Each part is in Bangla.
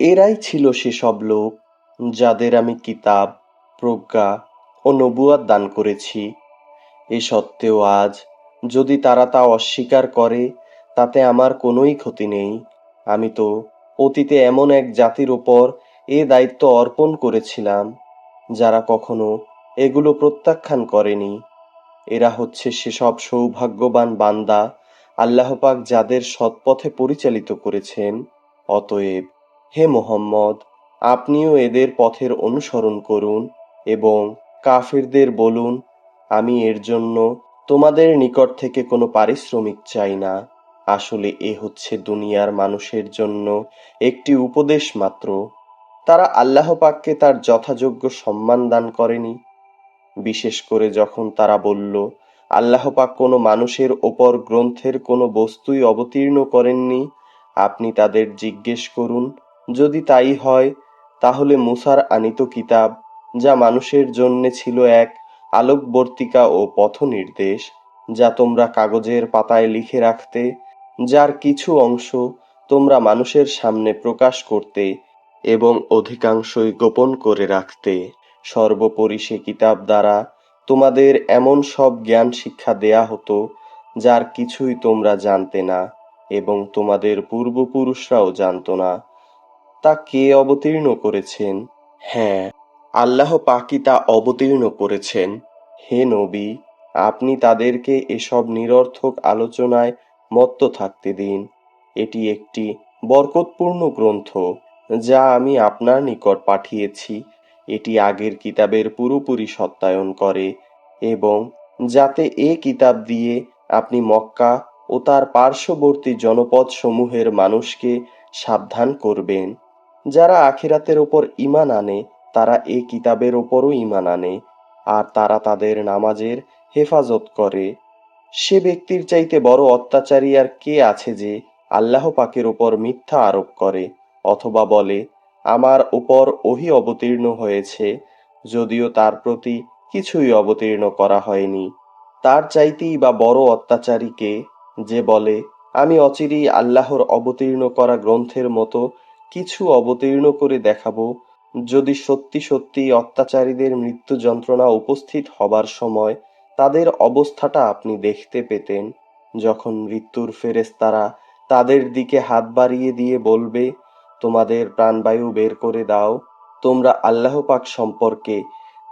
এরাই ছিল সেসব লোক যাদের আমি কিতাব, প্রজ্ঞা ও নবুয়াত দান করেছি। এ সত্ত্বেও আজ যদি তারা তা অস্বীকার করে, তাতে আমার কোনোই ক্ষতি নেই। আমি তো অতীতে এমন এক জাতির ওপর এ দায়িত্ব অর্পণ করেছিলাম, যারা কখনো এগুলো প্রত্যাখ্যান করেনি। এরা হচ্ছে সেসব সৌভাগ্যবান বান্দা আল্লাহপাক যাদের সৎপথে পরিচালিত করেছেন, অতএব হে মোহাম্মদ, আপনিও এদের পথের অনুসরণ করুন এবং কাফিরদের বলুন, আমি এর জন্য তোমাদের নিকট থেকে কোনো পারিশ্রমিক চাই না। আসলে এ হচ্ছে দুনিয়ার মানুষের জন্য একটি উপদেশ মাত্র। তারা আল্লাহ পাককে তার যথাযোগ্য সম্মান দান করেনি। বিশেষ করে যখন তারা বলল, আল্লাহ পাক কোনো মানুষের ওপর গ্রন্থের কোনো বস্তুই অবতীর্ণ করেননি, আপনি তাদের জিজ্ঞেস করুন যদি তাই হয়, তাহলে মুসার আনিত কিতাব, যা মানুষের জন্যে ছিল এক আলোকবর্তিকা ও পথনির্দেশ, যা তোমরা কাগজের পাতায় লিখে রাখতে, যার কিছু অংশ তোমরা মানুষের সামনে প্রকাশ করতে এবং অধিকাংশই গোপন করে রাখতে। সর্বোপরি সে কিতাব দ্বারা তোমাদের এমন সব জ্ঞান শিক্ষা দেয়া হতো, যার কিছুই তোমরা জানতে না এবং তোমাদের পূর্বপুরুষরাও জানতো না। তা কে অবতীর্ণ করেছেন? হ্যাঁ আল্লাহ পাকি তা অবতীর্ণ করেছেন। হে নবী, আপনি তাদেরকে এসব নিরর্থক আলোচনায় মত্ত থাকতে দিন। এটি একটি বরকতপূর্ণ গ্রন্থ, যা আমি আপনার নিকট পাঠিয়েছি। এটি আগের কিতাবের পুরোপুরি সত্যায়ন করে এবং যাতে এ কিতাব দিয়ে আপনি মক্কা ও তার পার্শ্ববর্তী জনপদ সমূহের মানুষকে সাবধান করবেন। যারা আখিরাতের ওপর ইমান আনে, তারা এ কিতাবের ওপরও ইমান আনে, আর তারা তাদের নামাজের হেফাজত করে। সে ব্যক্তির চাইতে বড় অত্যাচারী আর কে আছে যে আল্লাহ পাকের ওপর মিথ্যা আরোপ করে, অথবা বলে, আমার উপর ওহি অবতীর্ণ হয়েছে, যদিও তার প্রতি কিছুই অবতীর্ণ করা হয়নি। তার চাইতেই বা বড় অত্যাচারীকে যে বলে, আমি অচিরেই আল্লাহর অবতীর্ণ করা গ্রন্থের মতো কিছু অবতীর্ণ করে দেখাবো। যদি সত্যি সত্যি অত্যাচারীদের মৃত্যু যন্ত্রণা উপস্থিত হবার সময় তাদের অবস্থাটা আপনি দেখতে পেতেন, যখন মৃত্যুর ফেরেশতারা তাদের দিকে হাত বাড়িয়ে দিয়ে বলবে, তোমাদের প্রাণবায়ু বের করে দাও, তোমরা আল্লাহ পাক সম্পর্কে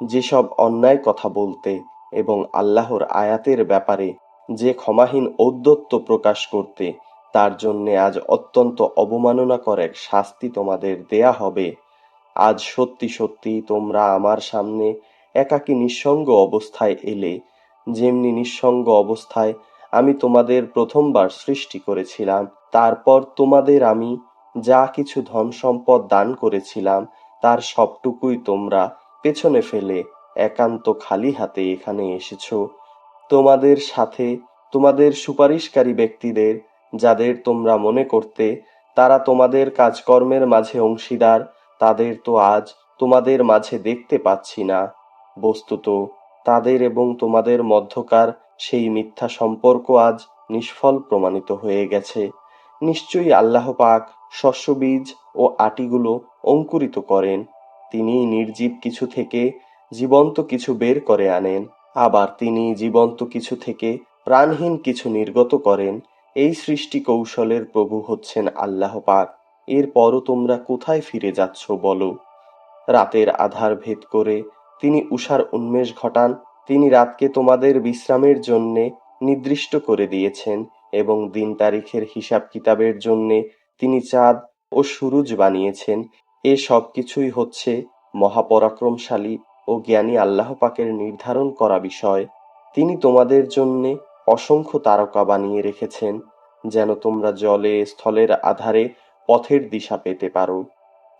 যেসব অন্যায় কথা বলতে এবং আল্লাহর আয়াতের ব্যাপারে যে ক্ষমাহীন ঔদ্ধত্য প্রকাশ করতে তার জন্যে আজ অত্যন্ত অবমাননাকর এক শাস্তি তোমাদের দেয়া হবে। আজ সত্যি সত্যি তোমরা আমার সামনে একাকী নিঃসঙ্গ অবস্থায় এলে, যেমনি নিঃসঙ্গ অবস্থায় আমি তোমাদের প্রথমবার সৃষ্টি করেছিলাম, তারপর তোমাদের আমি যা কিছু ধন সম্পদ দান করেছিলাম, তার সবটুকুই তোমরা পেছনে ফেলে একান্ত খালি হাতে এখানে এসেছ। তোমাদের সাথে তোমাদের সুপারিশকারী ব্যক্তিদের যাদের তোমরা মনে করতে, তারা তোমাদের কাজকর্মের মাঝে অংশীদার, তাদের তো আজ তোমাদের মাঝে দেখতে পাচ্ছি না। বস্তুত, তাদের এবং তোমাদের মধ্যকার সেই মিথ্যা সম্পর্ক আজ নিষ্ফল প্রমাণিত হয়ে গেছে। নিশ্চয়ই আল্লাহ পাক শস্যবীজ ও আটিগুলো অঙ্কুরিত করেন। তিনি নির্জীব কিছু থেকে জীবন্ত কিছু বের করে আনেন। আবার তিনি জীবন্ত কিছু থেকে প্রাণহীন কিছু নির্গত করেন। এই সৃষ্টি কৌশলের প্রভু হচ্ছেন আল্লাহ পাক। এরপরও তোমরা কোথায় ফিরে যাচ্ছ বলো? রাতের আধার ভেদ করে তিনি উষার উন্মেষ ঘটান, তিনি রাতকে তোমাদের বিশ্রামের জন্যে নির্দিষ্ট করে দিয়েছেন এবং দিন তারিখের হিসাব কিতাবের জন্যে তিনি চাঁদ ও সুরুজ বানিয়েছেন। এ সব কিছুই হচ্ছে মহাপরাক্রমশালী ও জ্ঞানী আল্লাহ পাকের নির্ধারণ করা বিষয়। তিনি তোমাদের জন্যে অসংখ্য তারকা বানিয়ে রেখেছেন। যেন তোমরা জলে, স্থলের আধারে পথের দিশা পেতে পারো।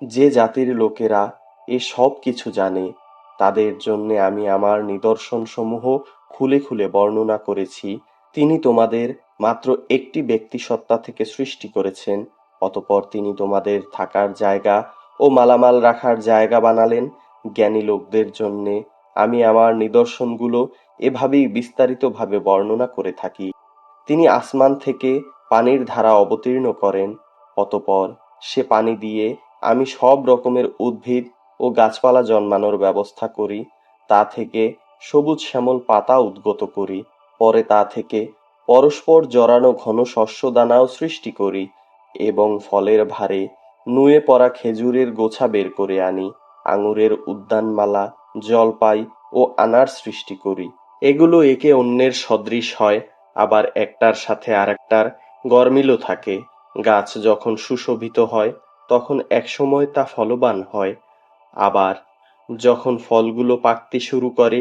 যে জাতির লোকেরা এ সব কিছু জানে, তাদের জন্যে আমি আমার নিদর্শনসমূহ খুলে খুলে বর্ণনা করেছি। তিনি তোমাদের মাত্র একটি ব্যক্তি সত্তা থেকে সৃষ্টি করেছেন, অতপর তিনি তোমাদের থাকার জায়গা ও মালামাল রাখার জায়গা বানালেন। জ্ঞানী লোকদের জন্যে আমি আমার নিদর্শনগুলো এভাবেই বিস্তারিতভাবে বর্ণনা করে থাকি। তিনি আসমান থেকে পানির ধারা অবতীর্ণ করেন, অতপর সে পানি দিয়ে আমি সব রকমের উদ্ভিদ ও গাছপালা জন্মানোর ব্যবস্থা করি, তা থেকে সবুজ শ্যামল পাতা উদ্গত করি, পরে তা থেকে পরস্পর জড়ানো ঘন শস্য দানাও সৃষ্টি করি এবং ফলের ভারে নুয়ে পড়া খেজুরের গোছা বের করে আনি, আঙুরের উদ্যানমালা, জলপাই ও আনার সৃষ্টি করি। এগুলো একে অন্যের সদৃশ হয় আবার একটার সাথে আরেকটার গরমিলও থাকে। গাছ যখন সুশোভিত হয়, তখন একসময় তা ফলবান হয়। আবার যখন ফলগুলো পাকতে শুরু করে,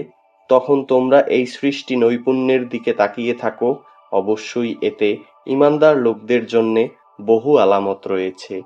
তখন তোমরা এই সৃষ্টি নৈপুণ্যের দিকে তাকিয়ে থাকো। অবশ্যই এতে ইমানদার লোকদের জন্যে বহু আলামত রয়েছে।